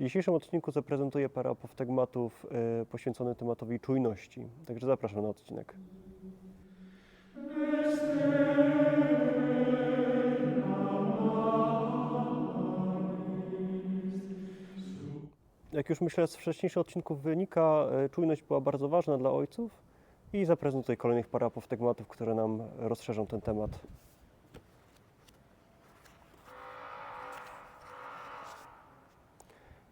dzisiejszym odcinku zaprezentuję parę apoftegmatów y, poświęconych tematowi czujności. Także zapraszam na odcinek. Jak już myślę z wcześniejszych odcinków wynika, y, czujność była bardzo ważna dla ojców i zaprezentuję kolejnych parę apoftegmatów, które nam rozszerzą ten temat.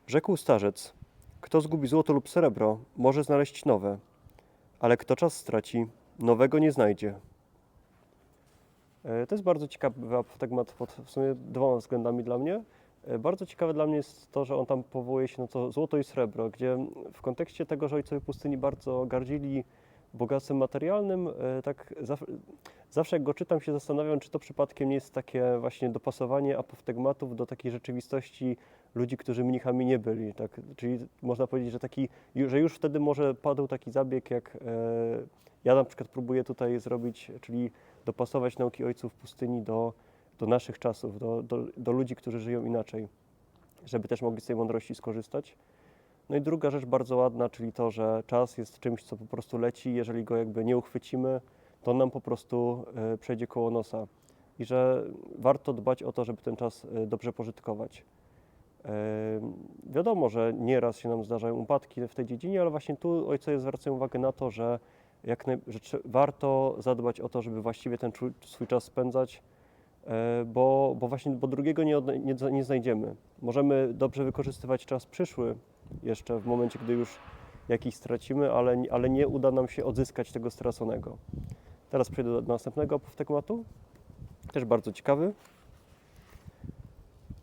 Rzekł starzec: Kto zgubi złoto lub srebro, może znaleźć nowe, ale kto czas straci, nowego nie znajdzie. E, To jest bardzo ciekawy apoftegmat pod w sumie dwoma względami dla mnie. E, Bardzo ciekawe dla mnie jest to, że on tam powołuje się na to złoto i srebro, gdzie w kontekście tego, że ojcowie pustyni bardzo gardzili bogactwem materialnym, e, tak zawsze, jak go czytam się zastanawiam, czy to przypadkiem nie jest takie właśnie dopasowanie apoftegmatów do takiej rzeczywistości ludzi, którzy mnichami nie byli. Tak? Czyli można powiedzieć, że, taki, że już wtedy może padł taki zabieg, jak e, ja na przykład próbuję tutaj zrobić, czyli dopasować nauki ojców pustyni do, do naszych czasów, do, do, do ludzi, którzy żyją inaczej, żeby też mogli z tej mądrości skorzystać. No i druga rzecz bardzo ładna, czyli to, że czas jest czymś, co po prostu leci, jeżeli go jakby nie uchwycimy, to nam po prostu e, przejdzie koło nosa i że warto dbać o to, żeby ten czas e, dobrze pożytkować. E, Wiadomo, że nieraz się nam zdarzają upadki w tej dziedzinie, ale właśnie tu ojcowie zwracają uwagę na to, że, jak naj, że warto zadbać o to, żeby właściwie ten swój czas spędzać, bo, bo właśnie bo drugiego nie, nie, nie znajdziemy. Możemy dobrze wykorzystywać czas przyszły jeszcze w momencie, gdy już jakiś stracimy, ale, ale nie uda nam się odzyskać tego straconego. Teraz przejdę do następnego apoftegmatu, też bardzo ciekawy.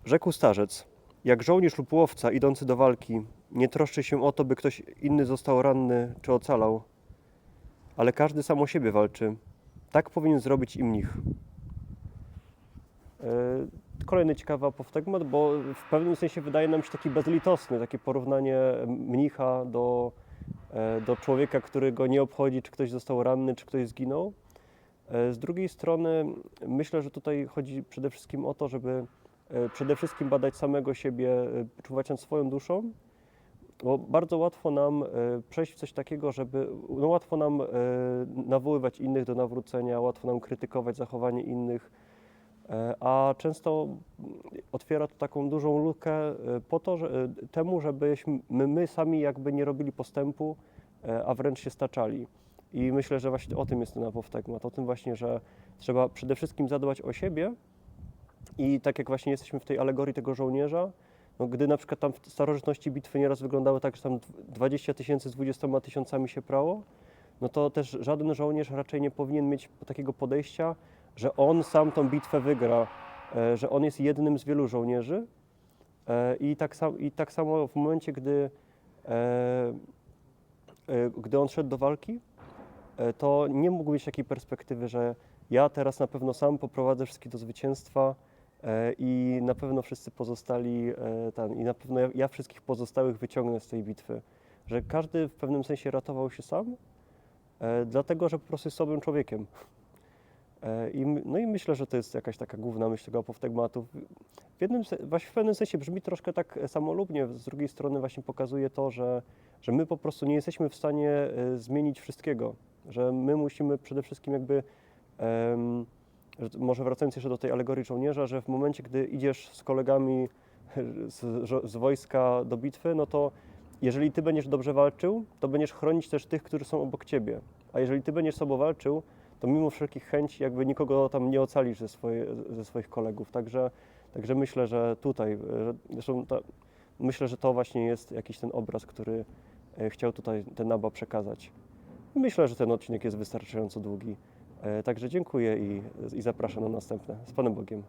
Rzekł starzec, jak żołnierz lub łowca idący do walki nie troszczy się o to, by ktoś inny został ranny czy ocalał, ale każdy sam o siebie walczy. Tak powinien zrobić i mnich. E, Kolejny ciekawy apoftegmat, bo w pewnym sensie wydaje nam się taki bezlitosny, takie porównanie mnicha do, e, do człowieka, którego nie obchodzi, czy ktoś został ranny, czy ktoś zginął. E, Z drugiej strony myślę, że tutaj chodzi przede wszystkim o to, żeby e, przede wszystkim badać samego siebie, czuwać nad swoją duszą, bo bardzo łatwo nam przejść w coś takiego, żeby, no łatwo nam nawoływać innych do nawrócenia, łatwo nam krytykować zachowanie innych, a często otwiera to taką dużą lukę e, po to, że, e, temu, żebyśmy my, sami jakby nie robili postępu, e, a wręcz się staczali. I myślę, że właśnie o tym jest ten apoftegmat, o tym właśnie, że trzeba przede wszystkim zadbać o siebie i tak jak właśnie jesteśmy w tej alegorii tego żołnierza, no gdy na przykład tam w starożytności bitwy nieraz wyglądały tak, że tam 20 tysięcy z 20 tysiącami się prało, no to też żaden żołnierz raczej nie powinien mieć takiego podejścia, że on sam tą bitwę wygra, e, że on jest jednym z wielu żołnierzy. E, I tak, sam, I tak samo w momencie, gdy, e, gdy on szedł do walki, to nie mógł mieć takiej perspektywy, że ja teraz na pewno sam poprowadzę wszystkich do zwycięstwa i na pewno wszyscy pozostali, i na pewno ja, ja wszystkich pozostałych wyciągnę z tej bitwy. Że każdy w pewnym sensie ratował się sam, dlatego że po prostu jest sobym człowiekiem. E, I, no i myślę, że to jest jakaś taka główna myśl tego apoftegmatu. W, jednym, właśnie w pewnym sensie brzmi troszkę tak e, samolubnie, z drugiej strony właśnie pokazuje to, że, że my po prostu nie jesteśmy w stanie e, zmienić wszystkiego, że my musimy przede wszystkim jakby, t- może wracając jeszcze do tej alegorii żołnierza, że w momencie, gdy idziesz z kolegami z, z wojska do bitwy, no to jeżeli ty będziesz dobrze walczył, to będziesz chronić też tych, którzy są obok ciebie. A jeżeli ty będziesz sobą walczył, to mimo wszelkich chęci jakby nikogo tam nie ocalisz ze, swoje, ze swoich kolegów. Także, także myślę, że tutaj, że, zresztą ta, myślę, że to właśnie jest jakiś ten obraz, który e, chciał tutaj ten Naba przekazać. Myślę, że ten odcinek jest wystarczająco długi. E, Także dziękuję i, i zapraszam na następne. Z Panem Bogiem.